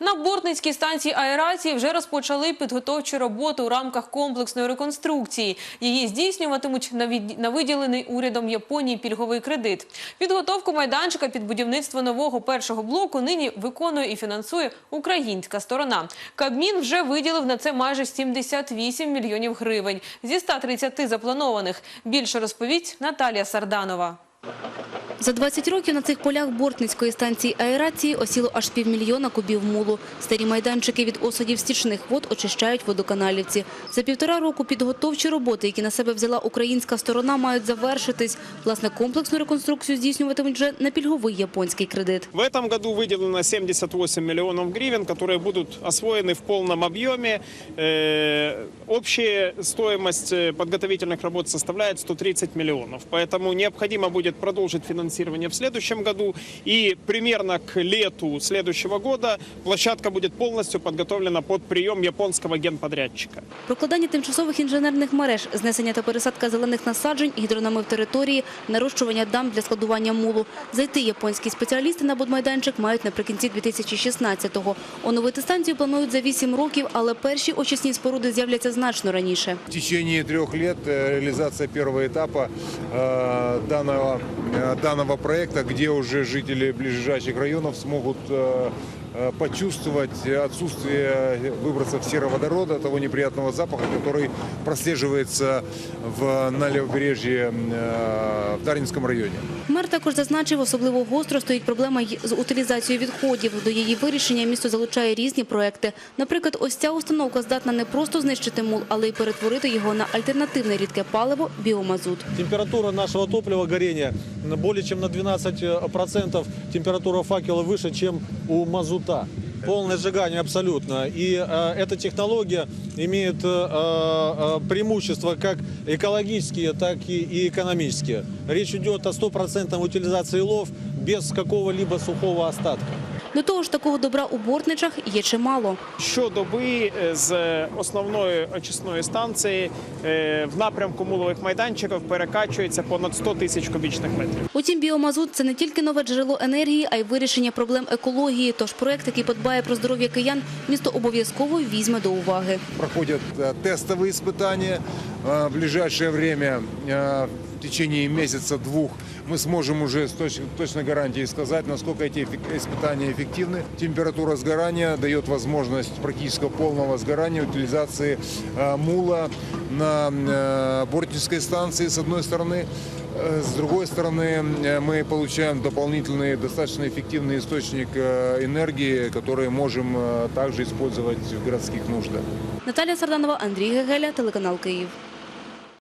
На бортницькій станції аерації вже розпочали підготовчу роботу у рамках комплексної реконструкції. Її здійснюватимуть на, виділений урядом Японії пільговий кредит. Підготовку майданчика під будівництво нового першого блоку нині виконує і фінансує українська сторона. Кабмін вже виділив на це майже 78 мільйонів гривень зі 130 запланованих. Більше розповість Наталія Сарданова. За 20 років на цих полях Бортницької станції аерації осіло аж півмільйона кубів мулу. Старі майданчики від осадів стічних вод очищають водоканалівці. За півтора року підготовчі роботи, які на себе взяла українська сторона, мають завершитись. Власне, комплексну реконструкцію здійснюватимуть вже на пільговий японський кредит. В этом году выделено 78 миллионов гривен, которые будут освоены в полном объеме. Э, Общая стоимость э, подготовительных работ составляет 130 миллионов. Поэтому необходимо будет продолжить финансирование в следующем году. И примерно к лету следующего года площадка будет полностью подготовлена под прием японского генподрядчика. Прокладання тимчасових інженерних мереж, знесення та пересадка зелених насаджень, гідронамив території, нарощування дам для складування мулу. Зайти японські спеціалісти на будмайданчик мають наприкінці 2016-го. Оновити станцію планують за 8 років, але перші очисні споруди з'являться значно раніше. В течение трех лет э, реализация первого этапа э, данного, э, данного проекта, где уже жители ближайших районов смогут э, э, почувствовать отсутствие выбросов сероводорода, того неприятного запаха, который прослеживается в, на левобережье э, в Дарницком районе. Мер також зазначив, особливо гостро стоїть проблема й з утилізацією відходів. До її вирішення місто залучає різні проекти. Наприклад, ось ця установка здатна не просто знищити мул, але й перетворити його на альтернативне рідке паливо – біомазут. Температура нашего топлива горения на- более чем на 12% температура факела выше, чем у мазута. Полное сжигание абсолютно. И э, эта технология имеет э, э, преимущества как экологические, так и, и экономические. Речь идет о стопроцентной утилизации лов без какого-либо сухого остатка. До того ж, такого добра у бортничах є чимало. Щодоби е, з основної очисної станції е, в напрямку мулових майданчиків перекачується понад 100 тисяч кубічних метрів. Утім, біомазут – це не тільки нове джерело енергії, а й вирішення проблем екології. Тож проект, який подбає про здоров'я киян, місто обов'язково візьме до уваги. Проходят э, тестовые испытания. Э, В ближайшее время, э, в течение месяца-двух, мы сможем уже с точ- точной гарантией сказать, насколько эти эффек- испытания эффективны. Температура сгорания дает возможность практически полного сгорания, утилизации э, мула на э, Бортнической станции, с одной стороны. Э, С другой стороны, э, мы получаем дополнительный, достаточно эффективный источник э, энергии, который можем э, также использовать в городских нуждах. Наталія Сарданова, Андрій Гегеля, телеканал «Київ».